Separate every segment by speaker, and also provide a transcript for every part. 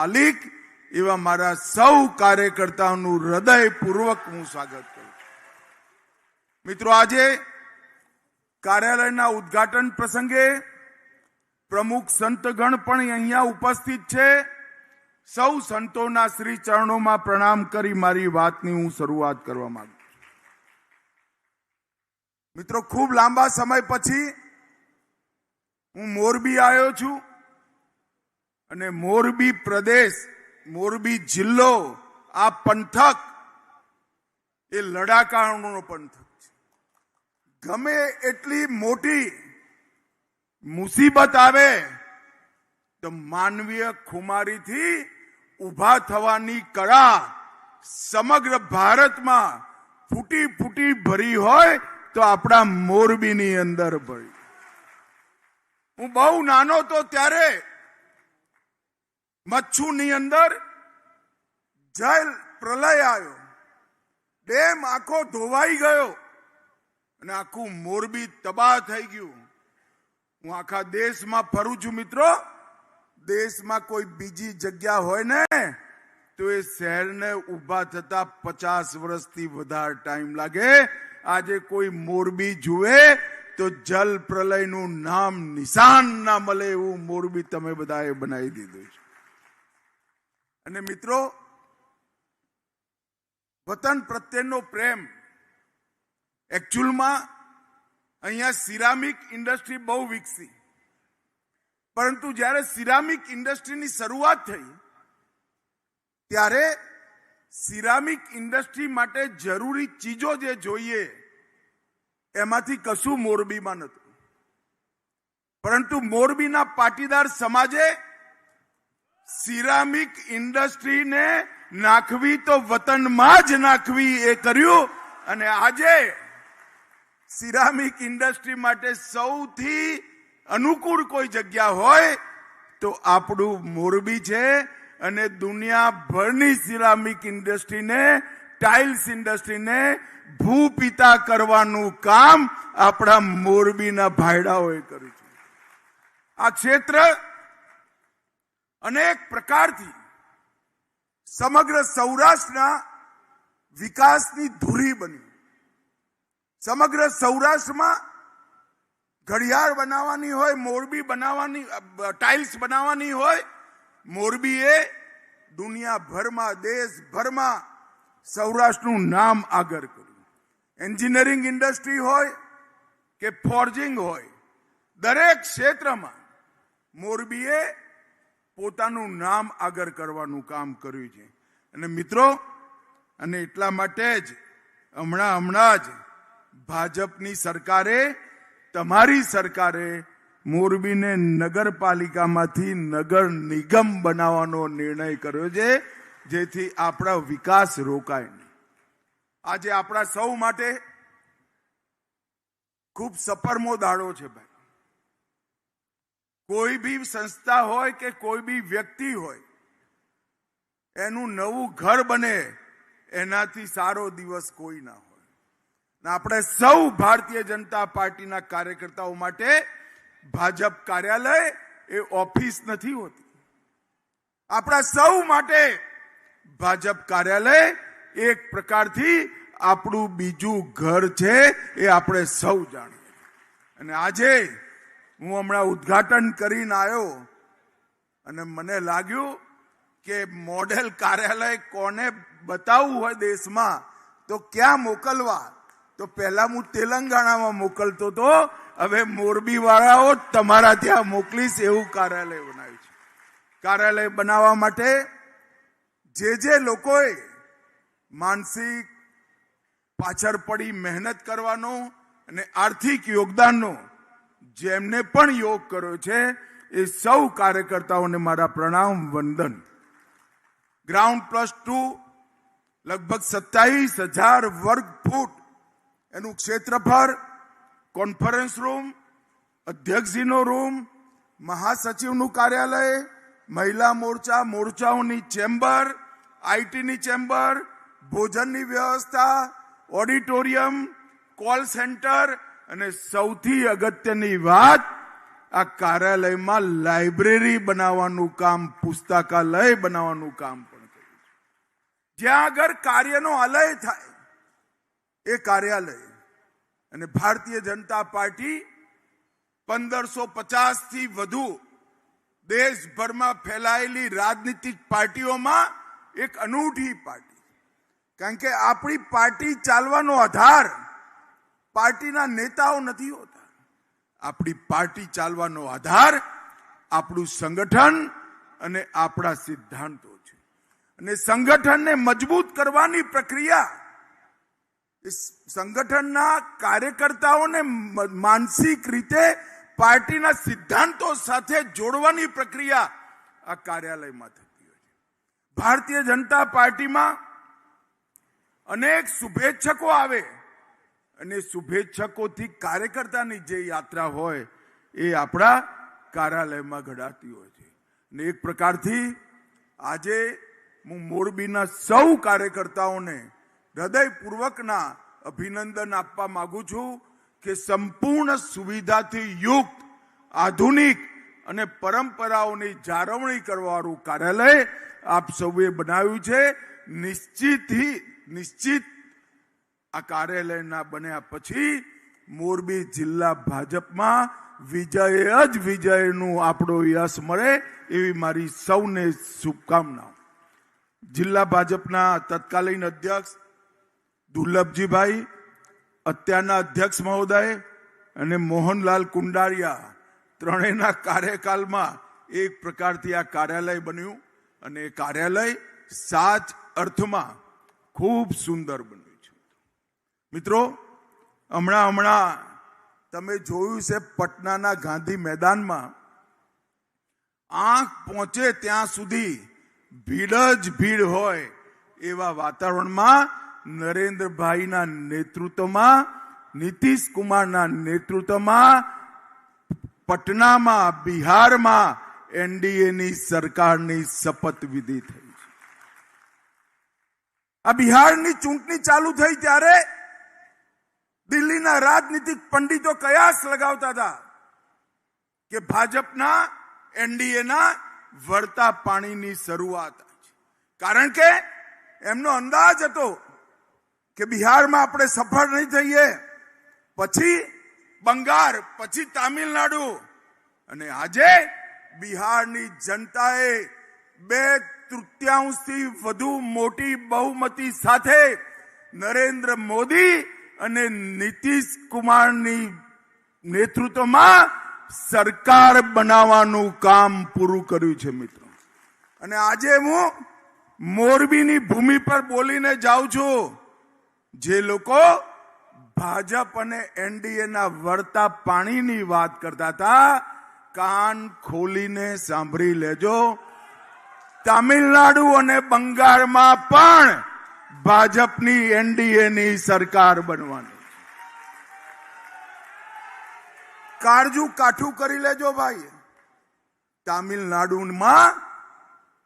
Speaker 1: માલિક, એવા મારા સૌ કાર્યકર્તાઓનું હૃદયપૂર્વક હું સ્વાગત કરું મિત્રો, આજે કાર્યાલયના ઉદ્ઘાટન પ્રસંગે પ્રમુખ સંતગણ પણ અહીંયા ઉપસ્થિત છે. સૌ સંતોના શ્રી ચરણોમાં પ્રણામ કરી મારી વાતની હું શરૂઆત કરવા માંગુ. મિત્રો, ખૂબ લાંબા સમય પછી હું મોરબી આવ્યો છું. અને મોરબી પ્રદેશ, મોરબી જિલ્લો, આ પંથક એ લડાકાનો પંથક છે. ગમે એટલી મોટી મુસીબત આવે, તો માનવીય ખુમારીથી ઊભા થવાની કળા સમગ્ર ભારતમાં ફૂટી ફૂટી ભરી હોય, તો આપણા મોરબીની અંદર ભરી. હું બહુ નાનો તો ત્યારે મચ્છુની અંદર જલ પ્રલય આવ્યો. ડેમ આખો ધોવાઈ ગયો અને આખું મોરબી તબાહ થઈ ગયું. હું આખા દેશમાં ફરું છું મિત્રો. દેશમાં કોઈ બીજી જગ્યા હોય ને, તો એ શહેરને ઊભા થતા પચાસ વર્ષથી વધારે ટાઈમ લાગે. આજે કોઈ મોરબી જુએ તો જલ પ્રલયનું નામ નિશાન ના મળે એવું મોરબી તમે બધાએ બનાવી દીધું છે. અને મિત્રો, વતન પ્રત્યેનો પ્રેમ એકચ્યુઅલમાં અહીંયા સિરામિક ઇન્ડસ્ટ્રી બહુ વિકસી. પરંતુ જ્યારે સિરામિક ઇન્ડસ્ટ્રીની શરૂઆત થઈ, ત્યારે સિરામિક ઇન્ડસ્ટ્રી માટે જરૂરી ચીજો જે જોઈએ, એમાંથી કશું મોરબીમાં નહોતું. પરંતુ મોરબીના પાટીદાર સમાજે સિરામિક ઇન્ડસ્ટ્રીને નાખવી તો વતનમાં જ નાખવી એ કર્યું. અને આજે સિરામિક ઇન્ડસ્ટ્રી માટે સૌથી અનુકૂળ કોઈ જગ્યા હોય તો આપણું મોરબી છે અને દુનિયાભરની સિરામિક ઇન્ડસ્ટ્રીને, ટાઇલ્સ ઇન્ડસ્ટ્રીને ભૂપિતા કરવાનું કામ આપણા મોરબીના ભાઈડાઓએ કર્યું છે. આ ક્ષેત્ર અનેક પ્રકારથી સમગ્ર સૌરાષ્ટ્રના વિકાસની ધુરી બની. સમગ્ર સૌરાષ્ટ્રમાં ઘડિયાળ બનાવવાની હોય, મોરબી બનાવવાની ટાઇલ્સ બનાવવાની હોય, મોરબીએ દુનિયાભરમાં, દેશભરમાં સૌરાષ્ટ્રનું નામ આગળ કર્યું. એન્જિનિયરિંગ ઇન્ડસ્ટ્રી હોય કે ફોર્જિંગ હોય, દરેક ક્ષેત્રમાં મોરબીએ પોતાનું નામ આગળ કરવાનું કામ કર્યું છે. અને મિત્રો, અને એટલા માટે જ હમણાં હમણાં જ ભાજપની સરકારે, તમારી સરકારે મોરબીને નગરપાલિકામાંથી નગર નિગમ બનાવવાનો નિર્ણય કર્યો છે, જેથી આપણા વિકાસ રોકાય નહીં. આજે આપણા સૌ માટે ખૂબ સપરમો દાડો છે ભાઈ. કોઈ બી સંસ્થા હોય કે કોઈ બી વ્યક્તિ હોય, એનું નવું ઘર બને, એનાથી સારો દિવસ કોઈ ના હોય. ને આપણે સૌ ભારતીય જનતા પાર્ટીના કાર્યકર્તાઓ માટે ભાજપ કાર્યાલય એ ઓફિસ નથી હોતી. આપણા સૌ માટે ભાજપ કાર્યાલય એક પ્રકારથી આપણું બીજું ઘર છે એ આપણે સૌ જાણીએ. અને આજે હું હમણાં ઉદ્ઘાટન કરીને આવ્યો અને મને લાગ્યું કે મોડેલ કાર્યાલય કોને બતાવવું હોય દેશમાં, તો ક્યાં મોકલવા? તો પહેલા હું તેલંગાણામાં મોકલતો તો, હવે મોરબી વાળાઓ તમારા ત્યાં મોકલીશ એવું કાર્યાલય બનાવ્યું છે. કાર્યાલય બનાવવા માટે જે જે લોકોએ માનસિક પાછળ પડી મહેનત કરવાનો અને આર્થિક યોગદાનનો જેમને પણ યોગ કર્યો છે, એ સૌ કાર્યકર્તાઓને મારા પ્રણામ, વંદન. ગ્રાઉન્ડ પ્લસ ટુ લગભગ સત્તાવીસ હજાર વર્ગ ફૂટ એનું ક્ષેત્રફળ કોન્ફરન્સ રૂમ અધ્યક્ષજીનો રૂમ મહાસચિવનું કાર્યાલય, મહિલા મોરચા, મોરચાઓની ચેમ્બર, આઈટીની ચેમ્બર, ભોજનની વ્યવસ્થા, ઓડિટોરિયમ, કોલ સેન્ટર અને સૌથી અગત્યની વાત, આ કાર્યાલયમાં લાઇબ્રેરી બનાવવાનું કામ, પુસ્તકાલય બનાવવાનું કામ પણ કર્યું જ્યાં આગળ કાર્યનો અલય થાય, એ કાર્યાલય. અને ભારતીય જનતા પાર્ટી પંદરસો પચાસથી વધુ દેશભરમાં ફેલાયેલી રાજનીતિક પાર્ટીઓમાં એક અનૂઠી પાર્ટી. કારણ કે આપણી પાર્ટી ચાલવાનો આધાર પાર્ટીના નેતાઓ નથી હોતા. આપણી પાર્ટી ચાલવાનો આધાર, આપણું સંગઠન અને આપણા સિદ્ધાંતો છે. અને સંગઠનને મજબૂત કરવાની પ્રક્રિયા સંગઠનના કાર્યકર્તાઓને માનસિક રીતે પાર્ટીના સિદ્ધાંતો સાથે જોડવાની પ્રક્રિયા આ કાર્યાલયમાં થતી હોય છે. ભારતીય જનતા પાર્ટીમાં અનેક શુભેચ્છકો આવે. અને શુભેચ્છકોથી કાર્યકર્તાની જે યાત્રા હોય, એ આપણા કાર્યાલયમાં ઘડાતી હોય છે. અને એક પ્રકારથી આજે હું મોરબીના સૌ કાર્યકર્તાઓને હૃદયપૂર્વકના અભિનંદન આપવા માંગુ છું કે સંપૂર્ણ સુવિધાથી યુક્ત, આધુનિક અને પરંપરાઓની જાળવણી કરવાવાળું કાર્યાલય આપ સૌએ બનાવ્યું છે. નિશ્ચિતથી, નિશ્ચિત આ કાર્યાલયના બન્યા પછી મોરબી જિલ્લા ભાજપમાં વિજય જ વિજયનું આપણો યશ મળે એવી મારી સૌને શુભકામનાઓ. જિલ્લા ભાજપના તત્કાલીન અધ્યક્ષ દુર્લભજીભાઈ, અત્યારના અધ્યક્ષ મહોદય અને મોહનલાલ કુંડારિયા ત્રણેયના કાર્યકાલમાં એક પ્રકારથી આ કાર્યાલય બન્યું અને એ કાર્યાલય સાચ અર્થમાં ખૂબ સુંદર બન્યું. મિત્રો, હમણાં હમણાં તમે જોયું છે પટનાના ગાંધી મેદાનમાં. આંખ પહોંચે ત્યાં સુધી ભીડ જ ભીડ હોય એવા વાતાવરણમાં નરેન્દ્રભાઈના નેતૃત્વમાં નીતિશ કુમારના નેતૃત્વમાં, પટનામાં, બિહારમાં એનડીએની સરકારની શપથ વિધિ થઈ છે. આ બિહારની ચૂંટણી ચાલુ થઈ ત્યારે દિલ્હીના રાજનીતિક પંડિતો કયાસ લગાવતા હતા કે ભાજપના એનડીએના વળતા પાણીની શરૂઆત કારણ કે એમનો અંદાજ હતો કે બિહારમાં આપણે સફળ નહીં થઈએ, પછી બંગાળ, પછી તામિલનાડુ અને આજે બિહારની જનતાએ બે તૃતીયાંશથી વધુ મોટી બહુમતી સાથે નરેન્દ્ર મોદી અને નીતિશ કુમારની નેતૃત્વમાં સરકાર બનાવવાનું કામ પૂરું કર્યું છે, મિત્રો. અને આજે હું મોરબીની ભૂમિ પર બોલીને જાઉં છું. જે લોકો ભાજપ અને એનડીએના વળતા પાણીની વાત કરતા હતા, કાન ખોલીને સાંભળી લેજો. તામિલનાડુ અને બંગાળમાં પણ ભાજપની એનડીએની સરકાર બનવાની. કાળજુ કાઠું કરી લેજો ભાઈ. તામિલનાડુમાં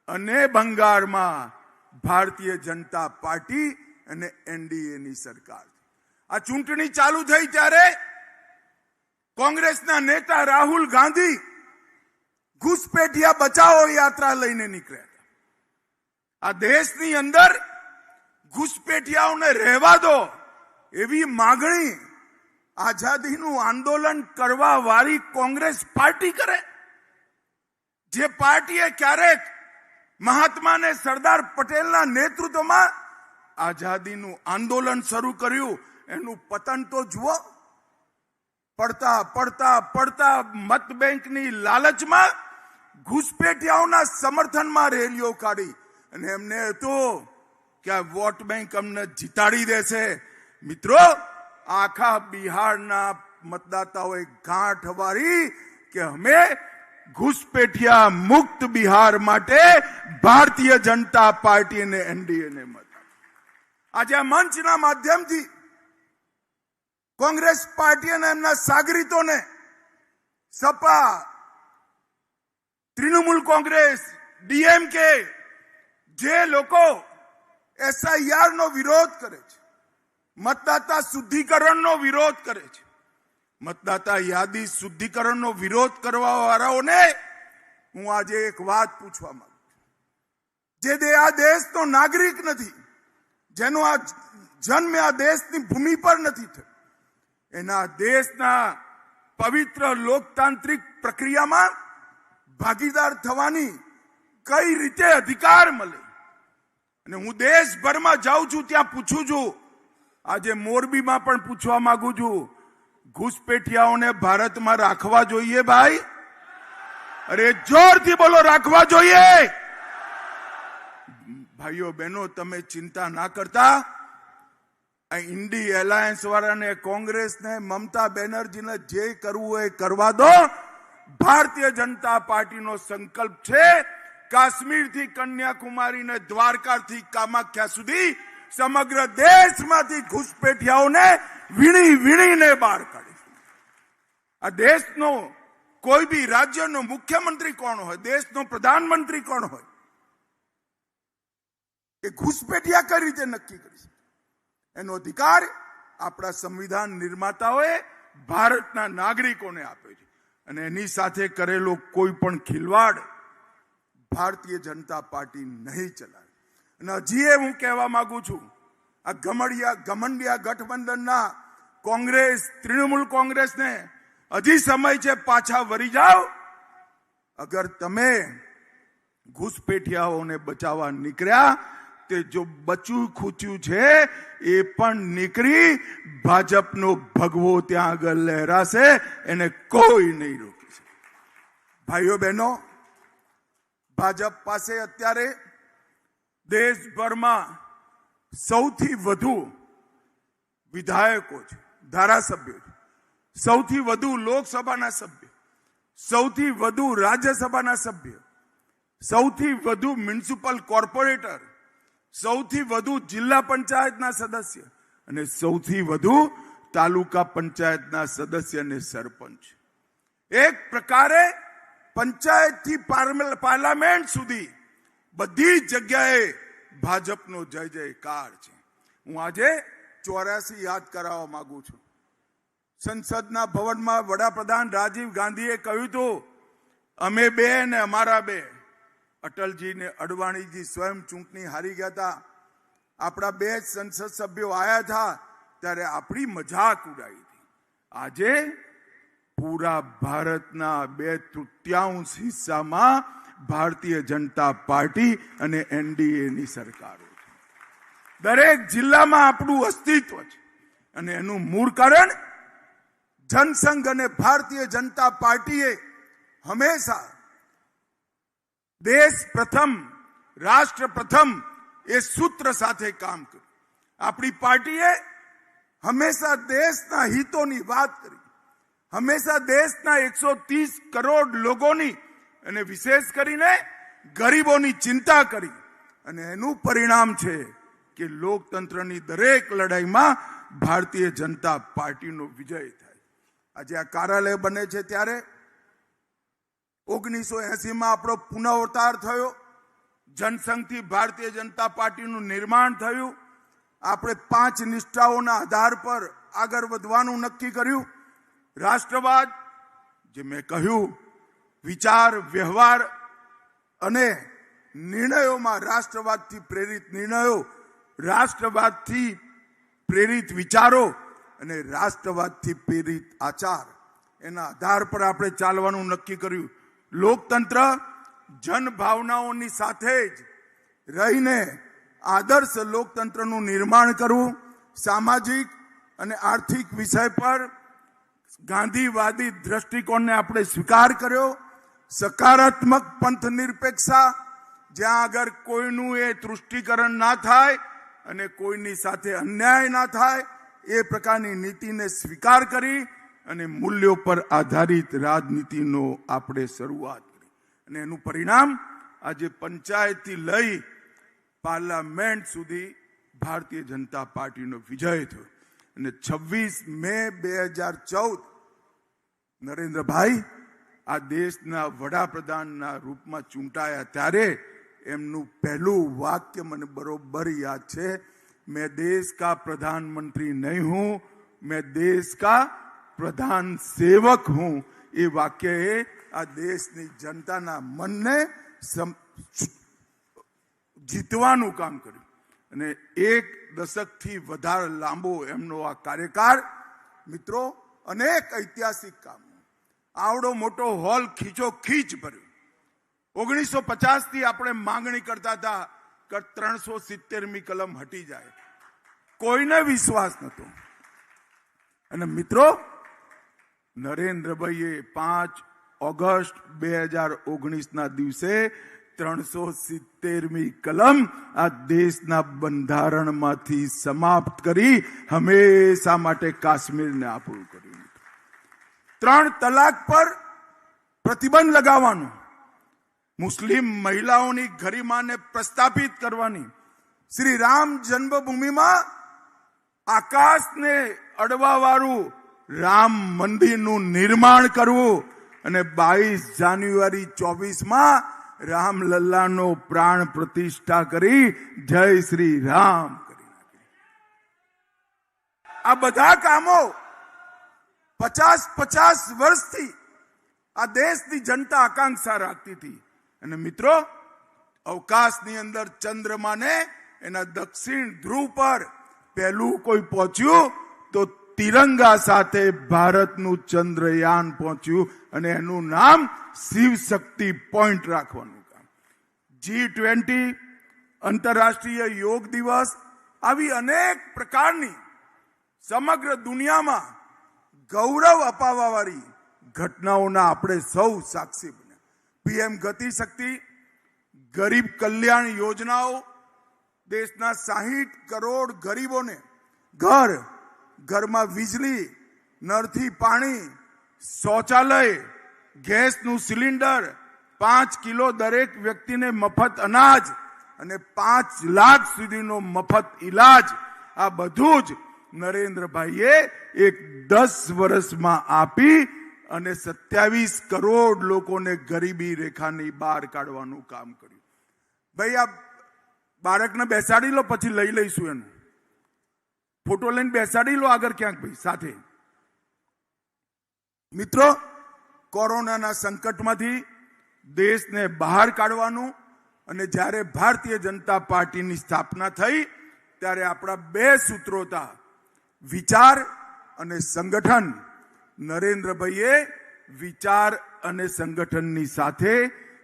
Speaker 1: અને બંગાળમાં ભારતીય જનતા પાર્ટી અને એનડીએની સરકાર. આ ચૂંટણી ચાલુ થઈ ત્યારે કોંગ્રેસના નેતા રાહુલ ગાંધી ઘુસપેઠિયા બચાવો યાત્રા લઈને નીકળ્યા આ દેશની અંદર ઘુસપેઠિયાઓને રહેવા દો એવી માગણી આઝાદીનું આંદોલન કરવા વાળી કોંગ્રેસ પાર્ટી કરે. જે પાર્ટીએ ક્યારેક મહાત્મા અને સરદાર પટેલના નેતૃત્વમાં આઝાદીનું આંદોલન શરૂ કર્યું, એનું પતન તો જુઓ. પડતા પડતા પડતા મત બેંકની લાલચમાં ઘુસપેઠિયાઓના સમર્થનમાં રેલીઓ કાઢી અને એમને હતું કે આ વોટ બેંક અમને જીતાડી દેશે? મિત્રો, આખા બિહારના મતદાતાઓએ ગાંઠ વાળી કે અમે ઘુસપેઠિયા મુક્ત બિહાર માટે ભારતીય જનતા પાર્ટી અને એનડીએને મત આજે આ મંચના માધ્યમથી કોંગ્રેસ પાર્ટી અને એમના સાગરીતોને સપા, તૃણમૂલ કોંગ્રેસ, ડીએમકે, જે લોકો એસઆઈઆર નો વિરોધ કરે છે. મતદાતા શુદ્ધિકરણનો વિરોધ કરે છે. મતદાતા યાદી શુદ્ધિકરણનો વિરોધ કરવા વાળાઓને હું આજે એક વાત પૂછવા માંગુ છું. જે દે આ દેશનો નાગરિક નથી, જેનો આ જન્મ આ દેશની ભૂમિ પર નથી થયો. એના દેશના પવિત્ર લોકતાંત્રિક પ્રક્રિયામાં ભાગીદાર થવાની કઈ રીતે અધિકાર મળે? અને હું દેશભરમાં જાઉં છું, ત્યાં પૂછું છું. આજે મોરબીમાં પણ પૂછવા માંગુ છું. ઘૂસપેઠિયાઓને ભારતમાં રાખવા જોઈએ ભાઈ? અરે જોરથી બોલો, રાખવા જોઈએ! ભાઈઓ બહેનો, તમે ચિંતા ના કરતા. ઇન્ડી એલાયન્સ વાળાને, કોંગ્રેસને, મમતા બેનર્જીને જે કરવું એ કરવા દો. ભારતીય જનતા પાર્ટીનો સંકલ્પ છે કાશ્મીરથી કન્યાકુમારી ને દ્વારકાથી કામાખ્યા સુધી સમગ્ર દેશમાંથી ઘૂસપેઠિયાઓને વીણી વીણીને બહાર કાઢીશું આ દેશનો કોઈ બી રાજ્યનો મુખ્યમંત્રી કોણ હોય, દેશનો પ્રધાનમંત્રી કોણ હોય, એ ઘૂસપેઠિયા કઈ રીતે નક્કી કરી એનો અધિકાર આપણા સંવિધાન નિર્માતાઓએ ભારતના નાગરિકોને આપ્યો છે. અને એની સાથે કરેલો કોઈ પણ ખિલવાડ ભારતીય જનતા પાર્ટી નહીં ચલાવે. અને હજી એ હું કહેવા માંગુ છું, આ ગમડિયા, ગમંડિયા ગઠબંધનના કોંગ્રેસ, તૃણમૂલ કોંગ્રેસને હજી સમય છે પાછા વળી જાઓ. અગર તમે ઘૂસપેઠિયાઓને બચાવવા નીકળ્યા, તે જો બચ્યું ખૂચ્યું છે, એ પણ નીકળી ભાજપનો ભગવો ત્યાં આગળ લહેરાશે, એને કોઈ નહીં રોકી ભાઈઓ બહેનો ભાજપ પાસે અત્યારે દેશભરમાં સૌથી વધુ વિધાયકો છે, ધારાસભ્યો છે. સૌથી વધુ લોકસભાના સભ્ય, સૌથી વધુ રાજ્યસભાના સભ્ય, સૌથી વધુ મ્યુનિસિપલ કોર્પોરેટર, સૌથી વધુ જિલ્લા પંચાયતના સદસ્ય અને સૌથી વધુ તાલુકા પંચાયતના સદસ્ય અને સરપંચ. એક પ્રકારે પંચાયતથી પાર્લ- પાર્લામેન્ટ સુધી બધી જગ્યાએ ભાજપનો જય જયકાર છે. હું આજે ચોર્યાસી યાદ કરાવવા માંગુ છું. સંસદના ભવનમાં વડાપ્રધાન રાજીવ ગાંધીએ કહ્યું હતું અમે બે ને અમારા બે. અટલજી ને અડવાણીજી સ્વયં ચૂંટણી હારી ગયા હતા આપણા બે સંસદ સભ્યો આવ્યા હતા ત્યારે આપણી મજાક ઉડાવી હતી. આજે પૂરા ભારતના બે તૃતીયાંશ હિસ્સામાં ભારતીય જનતા પાર્ટી અને એનડીએની સરકારો. દરેક જિલ્લામાં આપણું અસ્તિત્વ છે. અને એનું મૂળ કારણ જનસંઘ અને ભારતીય જનતા પાર્ટીએ હંમેશા દેશ પ્રથમ, રાષ્ટ્ર પ્રથમ એ સૂત્ર સાથે કામ કર્યું. આપણી પાર્ટીએ હંમેશા દેશના હિતોની વાત કરી. હંમેશા દેશના એકસો ત્રીસ કરોડ લોકોની અને વિશેષ કરીને ગરીબોની ચિંતા કરી. અને એનું પરિણામ છે કે લોકતંત્રની દરેક લડાઈમાં ભારતીય જનતા પાર્ટીનો વિજય થાય. આજે આ કાર્યાલય બને છે ત્યારે ઓગણીસો એસીમાં આપણો પુનઃવતાર થયો. જનસંઘથી ભારતીય જનતા પાર્ટીનું નિર્માણ થયું. આપણે પાંચ નિષ્ઠાઓના આધાર પર આગળ વધવાનું નક્કી કર્યું. રાષ્ટ્રવાદ, જે મેં કહ્યું, વિચાર, વ્યવહાર અને નિર્ણયોમાં રાષ્ટ્રવાદથી પ્રેરિત નિર્ણયો, રાષ્ટ્રવાદથી પ્રેરિત વિચારો અને રાષ્ટ્રવાદથી પ્રેરિત આચાર. એના આધાર પર આપણે ચાલવાનું નક્કી કર્યું. લોકતંત્ર જનભાવનાઓની સાથે જ રહીને આદર્શ લોકતંત્રનું નિર્માણ કરવું, સામાજિક અને આર્થિક વિષય પર ગાંધીવાદી દ્રષ્ટિકોણને આપણે સ્વીકાર કર્યો. સકારાત્મક પંથ નિરપેક્ષા. જ્યાં આગળ કોઈનું એ તૃષ્ટિકરણ ના થાય અને કોઈની સાથે અન્યાય ના થાય, એ પ્રકારની નીતિને સ્વીકાર કરી અને મૂલ્યો પર આધારિત રાજનીતિનો આપણે શરૂઆત કરી. અને એનું પરિણામ આજે પંચાયતથી લઈ પાર્લામેન્ટ સુધી ભારતીય જનતા પાર્ટીનો વિજય થયો. અને છવ્વીસ મે બે હજાર ચૌદ, નરેન્દ્રભાઈ, આ દેશના વડાપ્રધાનના રૂપમાં ચૂંટાયા ત્યારે એમનું પહેલું વાક્ય મને બરોબર યાદ છે, મેં દેશ કા પ્રધાનમંત્રી નહીં હું, મેં દેશ કા પ્રધાન સેવક હું. એ વાક્યએ આ દેશની જનતાના મનને જીતવાનું કામ કર્યું. અને એક દશકથી વધારે લાંબો એમનો આ કાર્યકાળ, મિત્રો, અનેક ઐતિહાસિક કામો. આવડો મોટો હોલ ખીચો ખીચ ભર્યો. ઓગણીસો પચાસથી આપણે માંગણી કરતા હતા કે ત્રણસો સિત્તેરમી કલમ હટી જાય. કોઈને વિશ્વાસ નતો અને મિત્રો, નરેન્દ્રભાઈએ પાંચ ઓગસ્ટ બે હજાર ઓગણીસના દિવસે ત્રણસો સિત્તેરમી કલમ આ દેશના બંધારણમાંથી સમાપ્ત કરી હંમેશા માટે કાશ્મીરને આપણું કર્યું ત્રણ તલાક પર પ્રતિબંધ લગાવવાનું, મુસ્લિમ મહિલાઓની ગરિમાને પ્રસ્થાપિત કરવાની, શ્રી રામ જન્મભૂમિમાં આકાશને અડવાવાળું રામ મંદિરનું નિર્માણ કરવું અને બાવીસ જાન્યુઆરી ચોવીસમાં રામલલ્લાનો પ્રાણ પ્રતિષ્ઠા કરી, જય શ્રી રામ કરી આ બધા કામો પચાસ પચાસ વર્ષથી આ દેશની જનતા આકાંક્ષા રાખતી હતી. અને મિત્રો, અવકાશની અંદર ચંદ્રમાને એના દક્ષિણ ધ્રુવ પર પહેલું કોઈ પહોંચ્યું તો તિરંગા સાથે ભારતનું ચંદ્રયાન પહોંચ્યું અને એનું નામ શિવ શક્તિ પોઈન્ટ રાખવાનું કામ. જી ટ્વેન્ટી આંતરરાષ્ટ્રીય યોગ દિવસ, આવી અનેક પ્રકારની સમગ્ર દુનિયામાં ગૌરવ અપાવવાવાળી ઘટનાઓના આપણે સૌ સાક્ષી બન્યા. પીએમ ગતિશક્તિ, ગરીબ કલ્યાણ યોજનાઓ, દેશના સાહીઠ કરોડ ગરીબોને ઘર ઘરમાં વીજળી, નળથી પાણી, શૌચાલય, ગેસનું સિલિન્ડર, પાંચ કિલો દરેક વ્યક્તિને મફત અનાજ અને પાંચ લાખ સુધીનો મફત ઈલાજ. આ બધું જ નરેન્દ્રભાઈએ એક દસ વર્ષમાં આપી અને સત્યાવીસ કરોડ લોકોને ગરીબી રેખાની બહાર કાઢવાનું કામ કર્યું. ભાઈ, આ બાળકને બેસાડી લો, પછી લઈ લઈશું એનું. ફોટો લઈને બેસાડી લો આગળ ક્યાંક ભાઈ, સાથે. મિત્રો, કોરોનાના સંકટમાંથી દેશને બહાર કાઢવાનું અને જ્યારે ભારતીય જનતા પાર્ટીની સ્થાપના થઈ, ત્યારે આપણા બે સૂત્રો હતા, વિચાર અને સંગઠન. નરેન્દ્રભાઈએ વિચાર અને સંગઠનની સાથે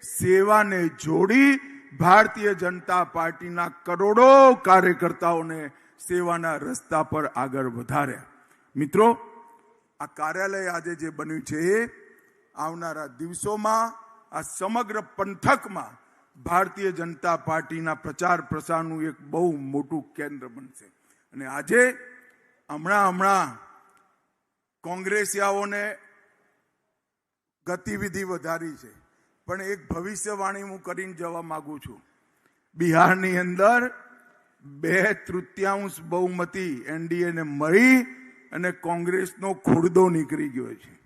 Speaker 1: સેવાને જોડી ભારતીય જનતા પાર્ટીના કરોડો કાર્યકર્તાઓને સેવાના રસ્તા પર આગળ વધાર્યા મિત્રો, આ કાર્યાલય આજે જે બન્યું છે એ આવનારા દિવસોમાં, આ સમગ્ર પંથકમાં ભારતીય જનતા પાર્ટીના પ્રચાર પ્રસારનું એક બહુ મોટું કેન્દ્ર બનશે. અને આજે હમણાં હમણાં કોંગ્રેસિયાઓને ગતિવિધિ વધારી છે. પણ એક ભવિષ્યવાણી હું કરીને જવા માગું છું. બિહારની અંદર બે તૃતીયાંશ બહુમતી એનડીએને મળી અને કોંગ્રેસનો ખુરદો નીકળી ગયો છે.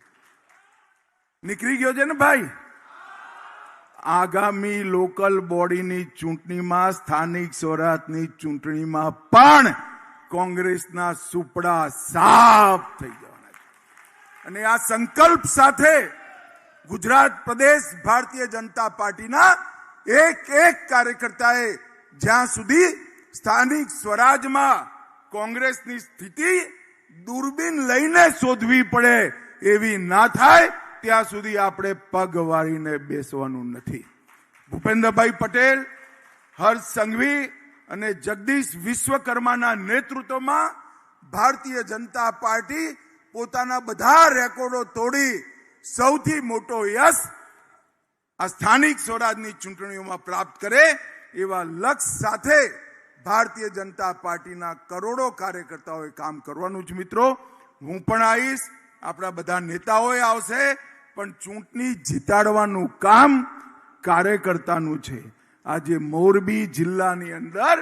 Speaker 1: નીકળી ગયો છે ને ભાઈ? આગામી લોકલ બોડીની ચૂંટણીમાં, સ્થાનિક સ્વરાજની ચૂંટણીમાં પણ કોંગ્રેસના સુપડા સાફ થઈ જવાના છે. અને આ સંકલ્પ સાથે ગુજરાત પ્રદેશ ભારતીય જનતા પાર્ટીના એક એક કાર્યકર્તાએ જ્યાં સુધી સ્થાનિક સ્વરાજમાં કોંગ્રેસની સ્થિતિ દૂરબીન લઈને શોધવી પડે એવી ના થાય, ત્યાં સુધી આપણે પગ વાળીને બેસવાનું નથી. ભૂપેન્દ્રભાઈ પટેલ, હર્ષ સંઘવી અને જગદીશ વિશ્વકર્માના નેતૃત્વમાં ભારતીય જનતા પાર્ટી પોતાના બધા રેકોર્ડો તોડી સૌથી મોટો યશ આ સ્થાનિક સ્વરાજની ચૂંટણીઓમાં પ્રાપ્ત કરે એવા લક્ષ સાથે ભારતીય જનતા પાર્ટીના કરોડો કાર્યકર્તાઓએ કામ કરવાનું જ મિત્રો. હું પણ આવીશ. આપણા બધા નેતાઓએ આવશે. પણ ચૂંટણી જીતાડવાનું કામ કાર્યકર્તાનું છે. આજે મોરબી જિલ્લાની અંદર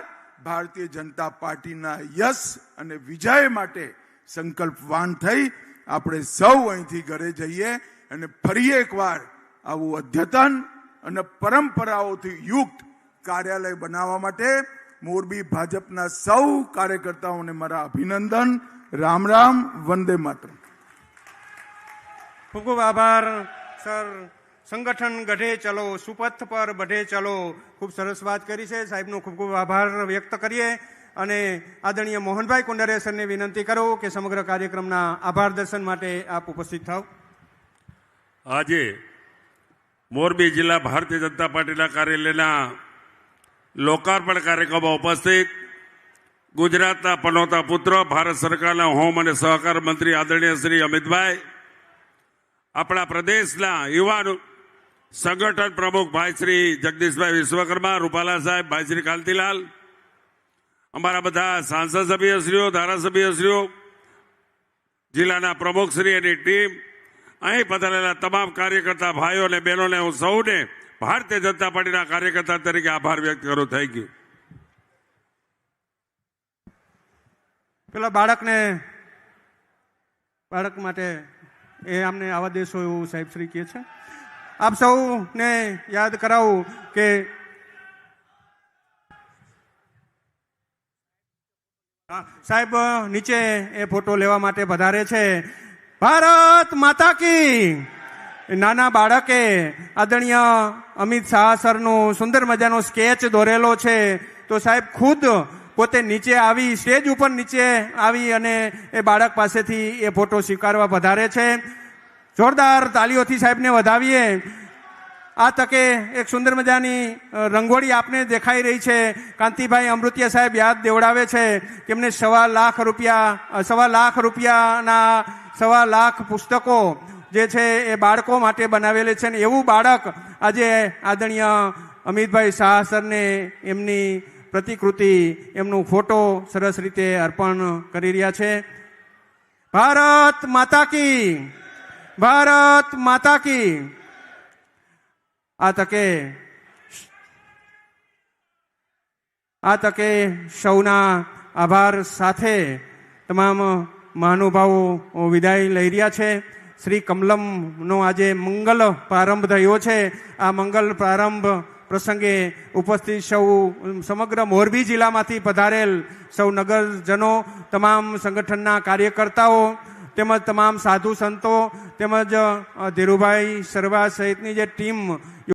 Speaker 1: ભારતીય જનતા પાર્ટીના યશ અને વિજય માટે સંકલ્પવાન થઈ આપણે સૌ અહીંથી ઘરે જઈએ અને ફરી એકવાર આવું અદ્યતન અને પરંપરાઓથી યુક્ત કાર્યાલય બનાવવા માટે મોરબી ભાજપના સૌ કાર્યકર્તાઓને મારા અભિનંદન. રામ રામ વંદે માત્ર
Speaker 2: ખૂબ ખૂબ આભાર સર. સંગઠન ગઢે ચલો સુપથ પર બઢે ચલો. ખૂબ સરસ વાત કરી છે. સાહેબનો ખૂબ ખૂબ આભાર વ્યક્ત કરીએ. અને આદરણીય મોહનભાઈ કુંડરે સરને વિનંતી કરો કે સમગ્ર કાર્યક્રમના આભાર દર્શન માટે આપ ઉપસ્થિત થાવ.
Speaker 3: આજે મોરબી જિલ્લા ભારતીય જનતા પાર્ટીના કાર્યાલયના લોકાર્પણ કાર્યક્રમમાં ઉપસ્થિત ગુજરાતના પનોતા પુત્ર, ભારત સરકારના હોમ અને સહકાર મંત્રી આદરણીય શ્રી અમિતભાઈ, આપણા પ્રદેશના યુવાન સંગઠન પ્રમુખ ભાઈ શ્રી જગદીશભાઈ વિશ્વકર્મા, રૂપાલા સાહેબ, ભાઈ શ્રી કાંતિલાલ, અમારા બધા સાંસદ સભ્યશ્રીઓ, ધારાસભ્યશ્રીઓ, જિલ્લાના પ્રમુખશ્રી એની ટીમ, અહીં પધારેલા તમામ કાર્યકર્તા ભાઈઓ અને બહેનોને હું સૌને ભારતીય જનતા પાર્ટીના કાર્યકર્તા તરીકે આભાર વ્યક્ત કરો. થેન્ક યુ
Speaker 2: પેલા બાળકને, બાળક માટે એ આમને આવા દેશો એવું સાહેબ શ્રી કહે છે. આપ સૌને યાદ કરાવું કે સાહેબ નીચે એ ફોટો લેવા માટે પધારે છે. ભારત માતા કી નાના બાળકે આદરણીય અમિત શાહ સરનું સુંદર મજાનો સ્કેચ દોરેલો છે. તો સાહેબ, ખુદ પોતે નીચે આવી, સ્ટેજ ઉપર નીચે આવી અને એ બાળક પાસેથી એ ફોટો સ્વીકારવા પધારે છે. જોરદાર તાલીઓથી સાહેબને વધાવીએ. આ તકે એક સુંદર મજાની રંગોળી આપને દેખાઈ રહી છે. કાંતિભાઈ અમૃતિયા સાહેબ યાદ દેવડાવે છે તેમને સવા લાખ રૂપિયા સવા લાખ રૂપિયાના સવા લાખ પુસ્તકો જે છે એ બાળકો માટે બનાવેલી છે ને એવું બાળક આજે આદરણીય અમિતભાઈ શાહ સરને એમની પ્રતિકૃતિ, એમનું ફોટો સરસ રીતે અર્પણ કરી રહ્યા છે. ભારત માતા કી, ભારત માતા કી. આ તકે આ તકે સૌના આભાર સાથે તમામ મહાનુભાવો વિદાય લઈ રહ્યા છે. શ્રી કમલમનો આજે મંગલ પ્રારંભ થયો છે. આ મંગલ પ્રારંભ પ્રસંગે ઉપસ્થિત સૌ સમગ્ર મોરબી જિલ્લામાંથી પધારેલ સૌ નગરજનો, તમામ સંગઠનના કાર્યકર્તાઓ, તેમજ તમામ સાધુ સંતો, તેમજ ધીરુભાઈ સરવા સહિતની જે ટીમ